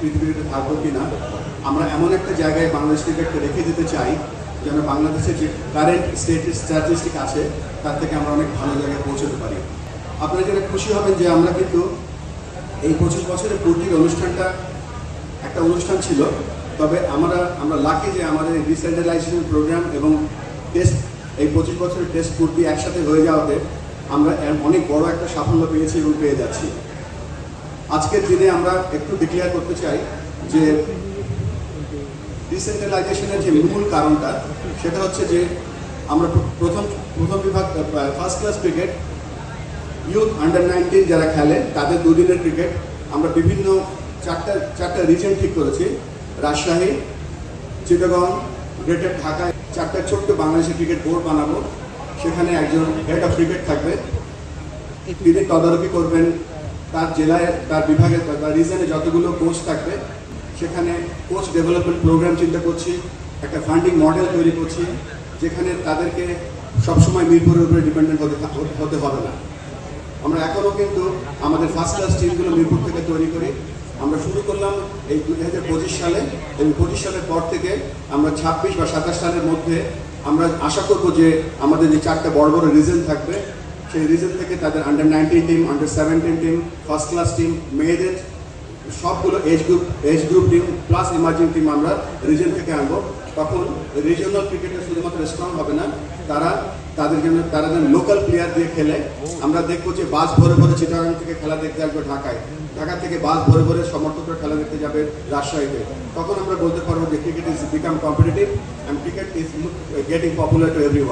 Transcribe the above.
পৃথিবীতে থাকব কি না আমরা এমন একটা জায়গায় বাংলাদেশ ক্রিকেটকে রেখে দিতে চাই যেন বাংলাদেশের যে কারেন্ট স্টেট স্ট্যাটিস্টিক আছে, তার থেকে আমরা অনেক ভালো জায়গায় পৌঁছতে পারি। আপনারা জেনে খুশি হবেন যে আমরা কিন্তু এই পঁচিশ বছরের পূর্তির অনুষ্ঠানটা একটা অনুষ্ঠান ছিল, তবে আমরা আমরা লাকি যে আমাদের ডিসেন্ট্রালাইজেশন প্রোগ্রাম এবং টেস্ট এই পঁচিশ বছরের টেস্ট পূর্তি একসাথে হয়ে যাওয়াতে আমরা অনেক বড় একটা সাফল্য পেয়েছি এবং পেয়ে যাচ্ছি। আজকের দিনে আমরা একটু ডিক্লেয়ার করতে চাই যে ডিসেন্ট্রালাইজেশনের যে মূল কারণটা, সেটা হচ্ছে যে আমরা প্রথম প্রথম বিভাগ first class cricket youth under nineteen যারা খেলে, তাদের দুদিনের ক্রিকেট আমরা বিভিন্ন চারটা চারটা রিজন ঠিক করেছি। রাজশাহী, চিটাগং গ্রেটার ঢাকায় চারটা ছোট্ট বাংলাদেশের ক্রিকেট বোর্ড বানাবো। সেখানে একজন হেড অফ ক্রিকেট থাকবে। তিনি তদারকি করবেন তার জেলায়, তার বিভাগে তার রিজনে যতগুলো কোচ থাকবে, সেখানে কোচ ডেভেলপমেন্ট প্রোগ্রাম চিন্তা করছি, একটা ফান্ডিং মডেল তৈরি করছি, যেখানে তাদেরকে সবসময় মিরপুরের উপরে ডিপেন্ডেন্ট হতে হতে হবে না। আমরা এখনও কিন্তু আমাদের ফার্স্ট ক্লাস টিমগুলো মিরপুর থেকে তৈরি করি। আমরা শুরু করলাম এই দুই হাজার পঁচিশ সালে, এবং পঁচিশ সালের পর থেকে আমরা ছাব্বিশ বা সাতাশ সালের মধ্যে আমরা আশা করব যে আমাদের যে চারটা বড় বড় রিজন থাকবে সেই রিজন থেকে তাদের under nineteen team under seventeen team first class team মেয়েদের সবগুলো age group age group team plus emerging team আমরা রিজন থেকে আনব। তখন রিজিওনাল ক্রিকেটে শুধুমাত্র স্ট্রং হবে না, তারা তাদের জন্য, তারা যেন লোকাল প্লেয়ার দিয়ে খেলে, আমরা দেখব যে বাস ভরে ভরে চিটাগাং থেকে খেলা দেখতে আসবে ঢাকায়। ঢাকা থেকে বাস ভরে ভরে সমর্থকরা খেলা দেখতে যাবে রাজশাহীতে। তখন আমরা বলতে পারব যে cricket is become competitive and cricket is getting popular to every